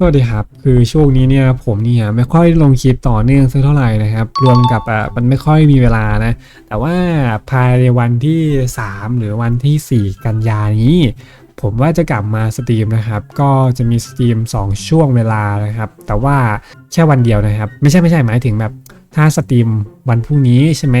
สวัสดีครับ คือช่วงนี้เนี่ยผมเนี่ยไม่ค่อยลงคลิปต่อเนื่องสักเท่าไหร่นะครับ รวมกับอะมันไม่ค่อยมีเวลานะ แต่ว่าภายในวันที่ 3 หรือวันที่ 4 กันยานี้ ผมว่าจะกลับมาสตรีมนะครับ ก็จะมีสตรีม 2 ช่วงเวลานะครับ แต่ว่าแค่วันเดียวนะครับ ไม่ใช่ไม่ใช่หมายถึงแบบถ้าสตรีมวันพรุ่งนี้ใช่ไหม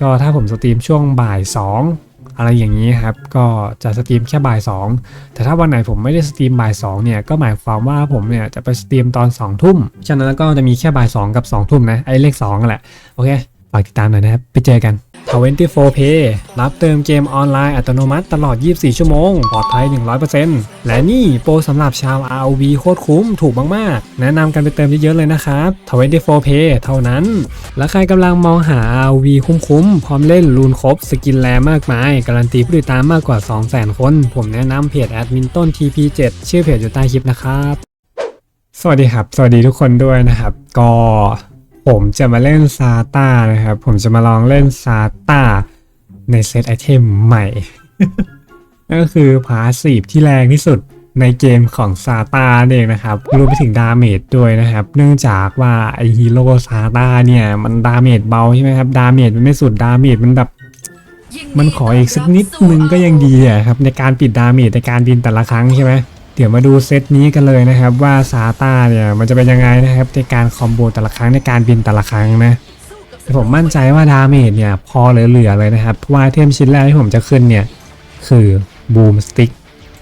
ก็ถ้าผมสตรีมช่วงบ่าย 2 อะไรอย่างนี้ครับ ก็จะสตรีมแค่บ่าย 2 แต่ถ้าวันไหนผมไม่ได้สตรีมบ่าย2เนี่ยก็หมายความว่าผมเนี่ยจะไปสตรีมตอน 2 ทุ่ม ฉะนั้นก็จะมีแค่บ่าย 2 กับ 2 ทุ่มนะไอ้เลข2องแหละ โอเค ฝากติดตามหน่อยนะครับ ไปเจอกัน 24 Pay รับเติมเกมออนไลน์อัตโนมัติตลอด 24 ชั่วโมง ปลอดภัย 100%และนี่โปรสำหรับชาว ROV โคตรคุ้ม ถูกมาก ๆ แนะนำกันไปเติมเยอะ ๆ เลยนะครับ24 Pay เท่านั้น และใครกำลังมองหา ROV คุ้ม ๆ พร้อมเล่นรูนครบ สกินแรมากมาย การันตีผู้ติดตามมากกว่า 200,000 คน ผมแนะนำเพจแอดมินต้น TP7 ชื่อเพจอยู่ใต้คลิปนะครับ สวัสดีครับ สวัสดีทุกคนด้วยนะครับ ก็ ผมจะมาเล่นซาต้านะครับ ผมจะมาลองเล่นซาต้าในเซตไอเทมใหม่ นั่นก็คือพาสีฟที่แรงที่สุดในเกมของซาต้าเองนะครับรวมไปถึงดาเมจด้วยนะครับ เนื่องจากว่าไอฮีโร่ซาต้าเนี่ยมันดาเมจเบาใช่ไหมครับ ดาเมจมันไม่สุดดาเมจมันแบบ มันขออีกสักนิดนึงก็ยังดีอะครับในการปิดดาเมจในการบินแต่ละครั้งใช่ไหม เดี๋ยวมาดูเซตนี้กันเลยนะครับว่าซาต้าเนี่ยมันจะเป็นยังไงนะครับในการคอมโบแต่ละครั้งในการบินแต่ละครั้งนะแต่ผมมั่นใจว่าดาเมจเนี่ยพอเหลือๆเลยนะครับเพราะว่าไอเทมชิ้นแรกที่ผมจะขึ้นเนี่ยคือบูมสติ๊ก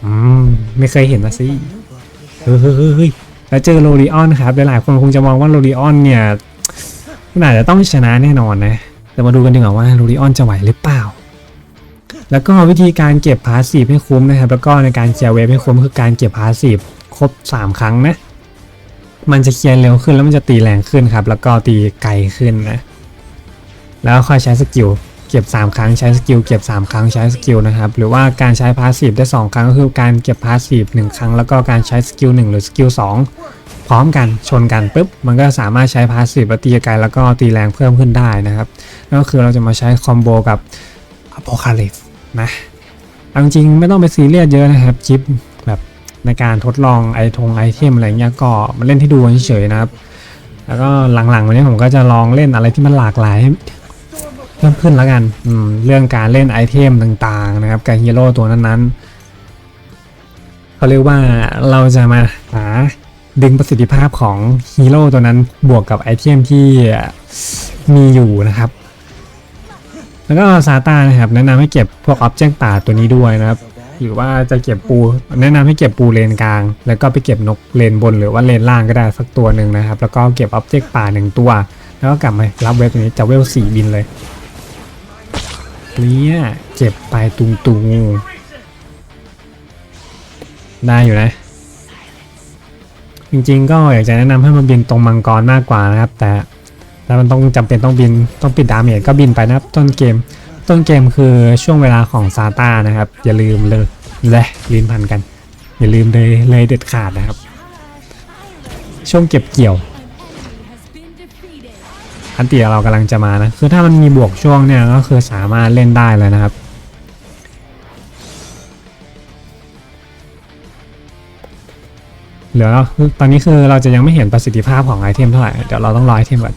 อืมไม่เคยเห็นนะสิเฮ้ยแล้วเจอโรดิออนครับหลายๆคนคงจะมองว่าโรดิออนเนี่ยมันอาจจะต้องชนะแน่นอนนะแต่มาดูกันดีกว่าว่าโรดิออนจะไหวหรือเปล่า แล้วก็วิธีการเก็บพาสซีฟให้คุ้มนะครับ แล้วก็ในการเคลียร์เวฟให้คุ้มคือการเก็บพาสซีฟครบ 3 ครั้งนะ มันจะเคลียร์เร็วขึ้นแล้วมันจะตีแรงขึ้นครับ แล้วก็ตีไกลขึ้นนะ แล้วค่อยใช้สกิลเก็บ 3 ครั้งใช้สกิลเก็บ 3 ครั้งใช้สกิลนะครับ หรือว่าการใช้พาสซีฟได้ 2 ครั้งก็คือการเก็บพาสซีฟ1ครั้ง แล้วก็การใช้สกิล1หรือสกิล2พร้อมกันชนกันปุ๊บมันก็สามารถใช้พาสซีฟตีไกลแล้วก็ตีแรงเพิ่มขึ้นได้นะครับนั่นก็คือเราจะมาใช้คอมโบกับ Apocalypse นะเอาจริงๆไม่ต้องไปซีเรียสเยอะนะครับคลิปแบบในการทดลองไอทงไอเทมอะไรเงี้ยก็มาเล่นที่ดูเฉยๆนะครับ แล้วก็หลังๆวันนี้ผมก็จะลองเล่นอะไรที่มันหลากหลายเพิ่มขึ้นแล้วกันอืมเรื่องการเล่นไอเทมต่างๆนะครับกับฮีโร่ตัวนั้นๆเขาเรียกว่าเราจะมาหาดึงประสิทธิภาพของฮีโร่ตัวนั้นบวกกับไอเทมที่มีอยู่นะครับ แล้วก็ซาตานะครับแนะนำให้เก็บพวกอ็อบเจกต์ป่าตัวนี้ด้วยนะครับหรือว่าจะเก็บปู แนะนำให้เก็บปูเลนกลาง แล้วก็ไปเก็บนกเลนบนหรือว่าเลนล่างก็ได้สักตัวหนึ่งนะครับ แล้วก็เก็บอ็อบเจกต์ป่าหนึ่งตัว แล้วก็กลับมารับเวฟตัวนี้จะเวลสี่บินเลยเนี่ยเจ็บไปตุงตุงๆได้อยู่นะ จริงๆก็อยากจะแนะนำให้มันบินตรงมังกรมากกว่านะครับ แต่ ถ้ามันต้องจำเป็นต้องบินต้องปิดดาเมจก็บินไปนะครับ ต้นเกม ต้นเกมคือช่วงเวลาของซาตานะครับ อย่าลืมเลยและลิ้นพันกัน อย่าลืมเลยเลยเด็ดขาดนะครับ ช่วงเก็บเกี่ยวอันตีเรากำลังจะมานะ คือถ้ามันมีบวกช่วงเนี่ยก็คือสามารถเล่นได้เลยนะครับเหลือตอนนี้คือเราจะยังไม่เห็นประสิทธิภาพของไอเทมเท่าไหร่ เดี๋ยวเราต้องรอไอเทมก่อน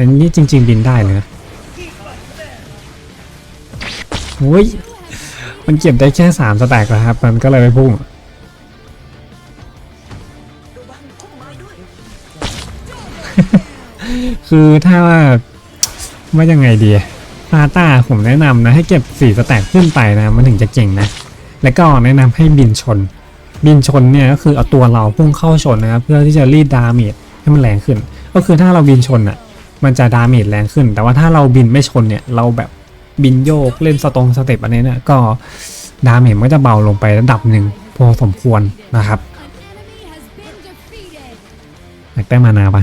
อันนี้จริง ๆ บินได้เลยนะโอ้ย มันเก็บได้แค่สามสแต็กแล้วครับ มันก็เลยไม่พุ่ง คือถ้าว่าว่ายังไงดีพาต้าผมแนะนำนะ ให้เก็บสี่สแต็กขึ้นไปนะ มันถึงจะเก่งนะ แล้วก็แนะนำให้บินชน บินชนเนี่ยก็คือเอาตัวเราพุ่งเข้าชนนะครับ เพื่อที่จะรีดดาเมจให้มันแรงขึ้น ก็คือถ้าเราบินชนอะ มันจะดาเมจแรงขึ้น แต่ว่าถ้าเราบินไม่ชนเนี่ย เราแบบบินโยกเล่นสตรงสเต็ปอันนี้เนี่ยก็ดาเมจมันก็จะเบาลงไประดับหนึ่งพอสมควรนะครับอยากได้มานาปะ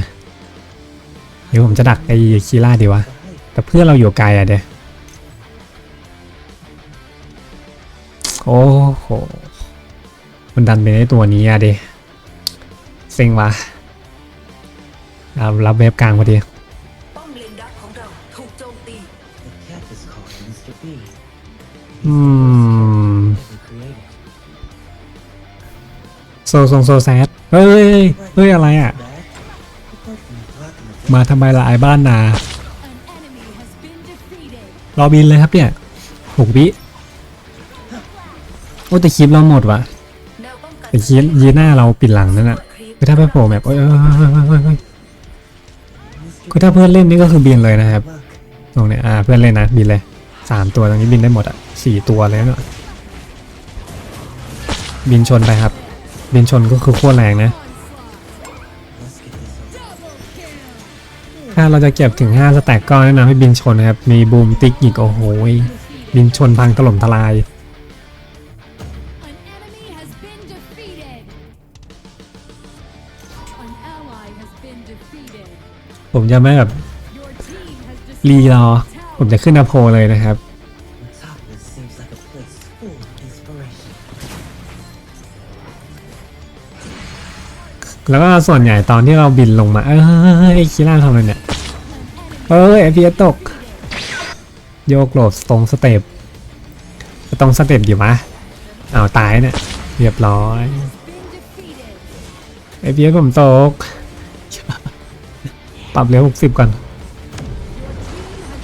เดี๋ยวผมจะดักไอ้คีล่าดีวะ แต่เพื่อนเราอยู่ไกลอะเดี๋ยวโอ้โหมันดันไปในตัวนี้อะเดเซ็งวะเอารับเว็บกลางพอดี มตี The cat is called Mr. B. อืม The creator. โซซงโซแซดเฮ้ยเฮ้ยอะไรอะ That, apart from blocking the มาทำไมละไอ้บ้านนา An enemy has been defeated. รอบินเลยครับเนี่ยหกวิโอ้แต่คลิปเราหมดวะแนวป้องกันแต่คลิปยีหน้าเราปิดหลังนั่นน่ะคือถ้าไปโผล่แบบเอ้ยเอ้ยเอ้ยเอ้ยเอ้ยเอ้ยคือถ้าเพื่อนเล่นนี่ก็คือบินเลยนะครับ luck. ตรงเนี้ยอ่าเพื่อนเล่นนะบินเลยสามตัวตรงนี้บินได้หมดอะสี่ตัวเลยเนาะบินชนไปครับ บินชนก็คือโคตรแรงนะถ้าเราจะเก็บถึง5สแต็กก็แนะนำให้บินชนนะครับ มีบูมติ๊กอีกโอ้โหยบินชนพังถล่มทลายผมจะไม่แบบ รีรอ ผมจะขึ้นอโพเลยนะครับ แล้วก็ส่วนใหญ่ตอนที่เราบินลงมา เอ้ยคิร่าทำอะไรเนี่ย เอ้ยเอพีตก โยกโหลดตรงสเต็ปตรงสเต็ปอยู่มะอ้าวตายเนี่ยเรียบร้อยไอพีผมตก ปรับเร็วหกสิบก่อน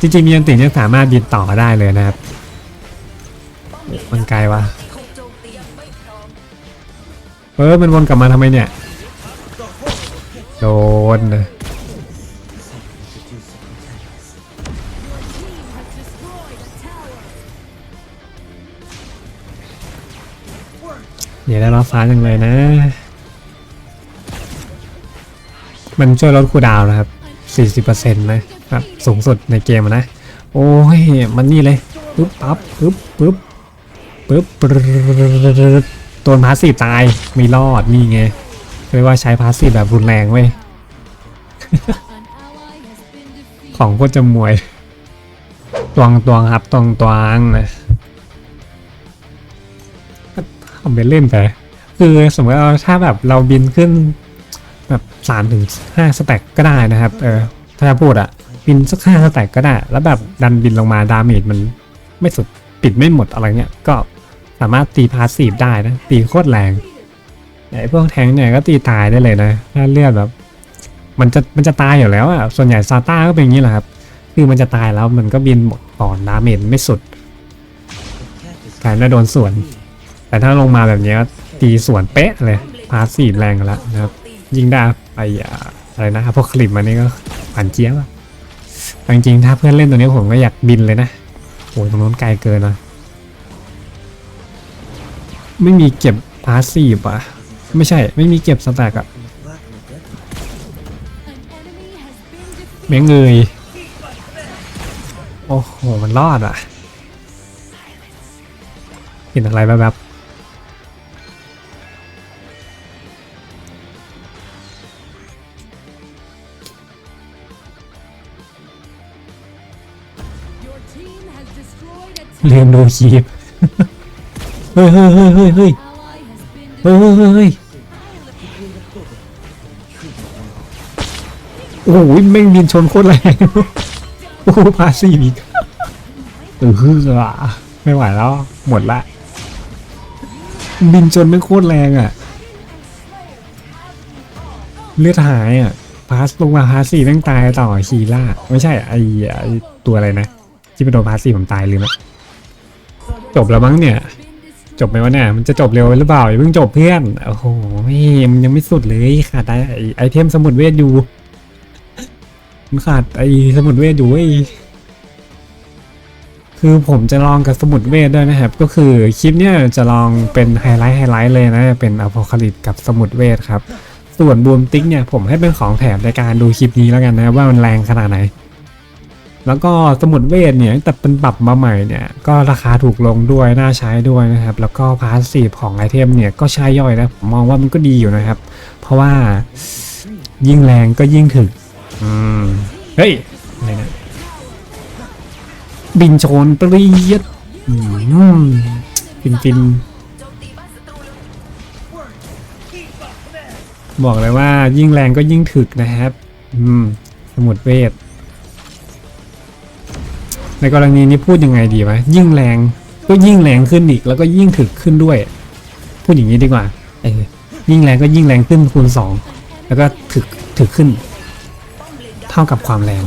จริงๆมีอันติยังสามารถบินต่อได้เลยนะครับ มันไกลวะถูกโจมตียังไม่พร้อมเออมันวนกลับมาทำไมเนี่ย โดน Introduce a protagonist. Team has destroyed a tower. เดี๋ยวได้รับฟ้าจังเลยนะ มันช่วยลดคูลดาวน์นะครับ 40%นะครับสูงสุดในเกมนะ โอ้ย มันนี่เลยปึ๊บปั๊บปึ๊บปึ๊บปึ๊บปรึ๊ดโดนพาสซีฟตายไม่รอดนี่ไงเรียกว่าใช้พาสซีฟแบบรุนแรงเว้ยของโคตรจะมวยตวงตวงครับตวงตวงนะทำเป็นเล่นไปคือสมมติว่าถ้าแบบเราบินขึ้น สามถึงห้าสแต็กก็ได้นะครับเออถ้าจะพูดอะบินสักห้าสแต็กก็ได้ แล้วแบบดันบินลงมาดาเมจมันไม่สุดปิดไม่หมดอะไรเงี้ยก็สามารถตีพาสซีฟได้นะ ตีโคตรแรงไอ้พวกแทงเนี่ยก็ตีตายได้เลยนะถ้าเลือดแบบ มันจะมันจะตายอยู่แล้วอะส่วนใหญ่ซาต้าก็เป็นอย่างนี้แหละครับคือมันจะตายแล้วมันก็บินหมดก่อนดาเมจไม่สุด The cat is กลายเป็นว่าโดนสวน แต่ถ้าลงมาแบบนี้ตีสวนเป๊ะเลยพาสซีฟแรงแล้วนะครับ ยิงด้ ไอ่าอะไรนะพวกคลิปมันนี่ก็ผ่านเจี๊ยบอะจริงๆถ้าเพื่อนเล่นตัวนี้ผมก็อยากบินเลยนะโอ้ยตรงนู้นไกลเกินนะไม่มีเก็บพาสซีฟอะไม่ใช่ ไม่มีเก็บสแต็กอะ from the blocking the death. An enemy has been defeated. แม่งเงยโอ้โห มันรอดอะเห็นอะไรแบบ เรียนดูคีบเฮ้ยเฮ้ยเฮ้ยเฮ้ยเฮ้ยเฮ้ยเฮ้ยโอ้โหแม่งบินชนโคตรแรงโอ้โหพาซีฟอีกเออฮือไม่ไหวแล้ว หมดละ บินชนไม่งโคตรแรงอะ เลือดหายอะพาสลงมาพาสีแม่งตายต่อคีล่า ไม่ใช่ไอไอตัวอะไรนะที่ไปโดนพาสีผมตายลืมละ จบแล้วมั้งเนี่ย จบไหมวะเนี่ย มันจะจบเร็วหรือเปล่าอย่าเพิ่งจบเพื่อน โอ้โหมันยังไม่สุดเลยขาดไอไอเทมสมุดเวทอยู่ มันขาดไอสมุดเวทอยู่เว้ยคือผมจะลองกับสมุดเวทด้วยนะครับ ก็คือคลิปเนี้ยจะลองเป็นไฮไลท์ไฮไลท์เลยนะ เป็นอพ c a l y p s e กับสมุดเวทครับ ส่วนบูมติ๊กเนี่ยผมให้เป็นของแถมในการดูคลิปนี้แล้วกันนะว่ามันแรงขนาดไหน แล้วก็สมุดเวทเนี่ยแต่เป็นปรับมาใหม่เนี่ยก็ราคาถูกลงด้วยน่าใช้ด้วยนะครับ แล้วก็พาสซีฟของไอเทมเนี่ยก็ใช้ย่อยนะผมมองว่ามันก็ดีอยู่นะครับ เพราะว่ายิ่งแรงก็ยิ่งถึกอืมเฮ้ยอะไรนะบินโชนปรียดอืมฟินฟินโจมตีบ้านศัตรูแล้วบอกเลยว่ายิ่งแรงก็ยิ่งถึกนะครับ อืม สมุดเวท ในกรณีนี้พูดยังไงดีวะยิ่งแรงก็ยิ่งแรงขึ้นอีกแล้วก็ยิ่งถึกขึ้นด้วย พูดอย่างนี้ดีกว่าเออยิ่งแรงก็ยิ่งแรงขึ้นคูณ 2 แล้วก็ถึกถึกขึ้น เท่ากับความแรง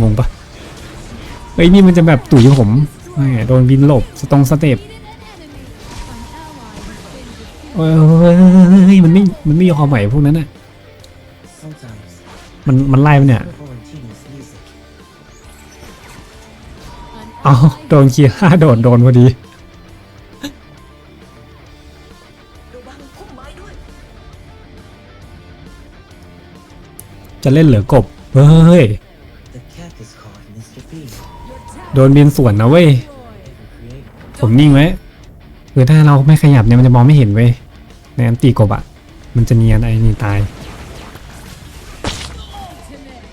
งงปะเฮ้ยนี่มันจะแบบตุ๋ยผมแหม่โดนบินหลบสตรงสเต็ป An enemy. An ally has been defeated. เอ้ยมันไม่มันไม่ยอมไหวพวกนั้นน่ะ Sometimes มันมันไล่มันเนี่ย เอาโดนคียร์โดนโดนพอดี ระวังพุ่มไม้ด้วย จะเล่นเหลือกบ เฮ้ย The cat is caught in his defeat. Your tower โดนบินสวนนะเว้ย Create ผมนิ่งไว้คือถ้าเราไม่ขยับเนี่ยมันจะมองไม่เห็นเว้ยในอันตีกบอะมันจะเนียนไอ้นี่ตาย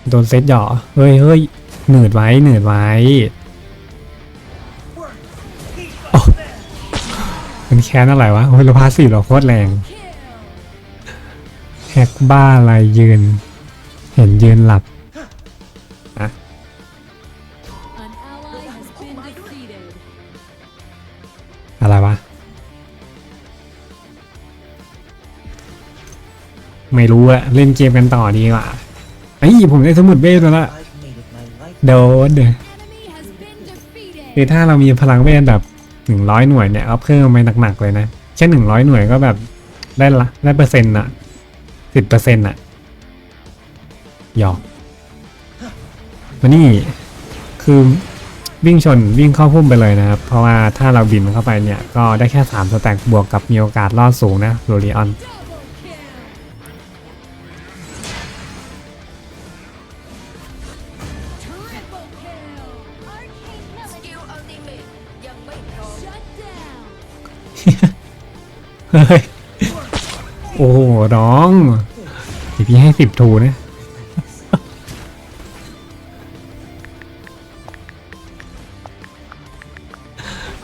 โดนเซตหย่อเฮ้ยเฮ้ยหนืดไว้หนืดไว้ มันแค้นอะไรวะโอ้ยเราพาสีเราโคตรแรง Kill. แฮกบ้าอะไรยืน เห็นยืนหลับ An ally has been defeated. อะไรวะ ไม่รู้อะเล่นเกมกันต่อดีกว่าไอ้ยผมได้สมุดเวทแล้วละ I've made it my life โดน Enemy has been คือ defeated. ถ้าเรามีพลังเวทแบบ หนึ่งร้อยหน่วยเนี่ยเอาเพิ่มไปหนักๆเลยนะแค่หนึ่งร้อยหน่วยก็แบบได้ละได้เปอร์เซ็นต์อะสิบเปอร์เซ็นต์อะหยอกมานี่คือวิ่งชนวิ่งเข้าพุ่มไปเลยนะครับ เพราะว่าถ้าเราบินเข้าไปเนี่ย ก็ได้แค่3สแต็กบวกกับมีโอกาสรอดสูงนะโรลิออน ฮ้ย โอ้โห น้องเดี๋ยวพี่ให้สิบทูนะ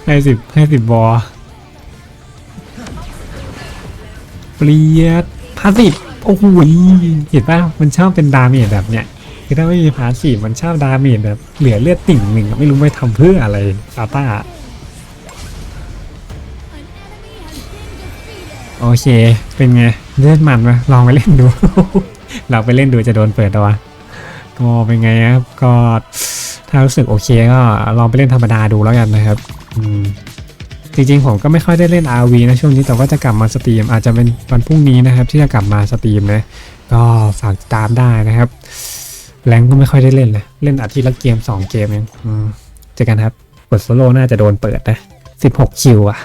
ให้สิบให้สิบบอเปรียดพาสิบโอ้โหเห็นป่ะมันชอบเป็นดาเมจแบบเนี้ยคือถ้าไม่มีพาสีมันชอบดาเมจแบบเหลือเลือดติ่งหนึ่งไม่รู้ไปทำเพื่ออะไรซาต้า โอเค เป็นไงเลือดมันไหมลองไปเล่นดู เราไปเล่นดูจะโดนเปิดตัวก็เป็นไงครับก็ถ้ารู้สึกโอเคก็ลองไปเล่นธรรมดาดูแล้วกันนะครับอืมจริงๆผมก็ไม่ค่อยได้เล่น RV นะช่วงนี้แต่ว่าจะกลับมาสตรีม อาจจะเป็นวันพรุ่งนี้นะครับ ที่จะกลับมาสตรีมนะก็ฝากตามได้นะครับแรงก็ไม่ค่อยได้เล่นเลยเล่นอาทิตย์ละเกม 2 เกมเองเจอกันครับกดโซโล่น่าจะโดนเปิดนะ 16 คิวอะ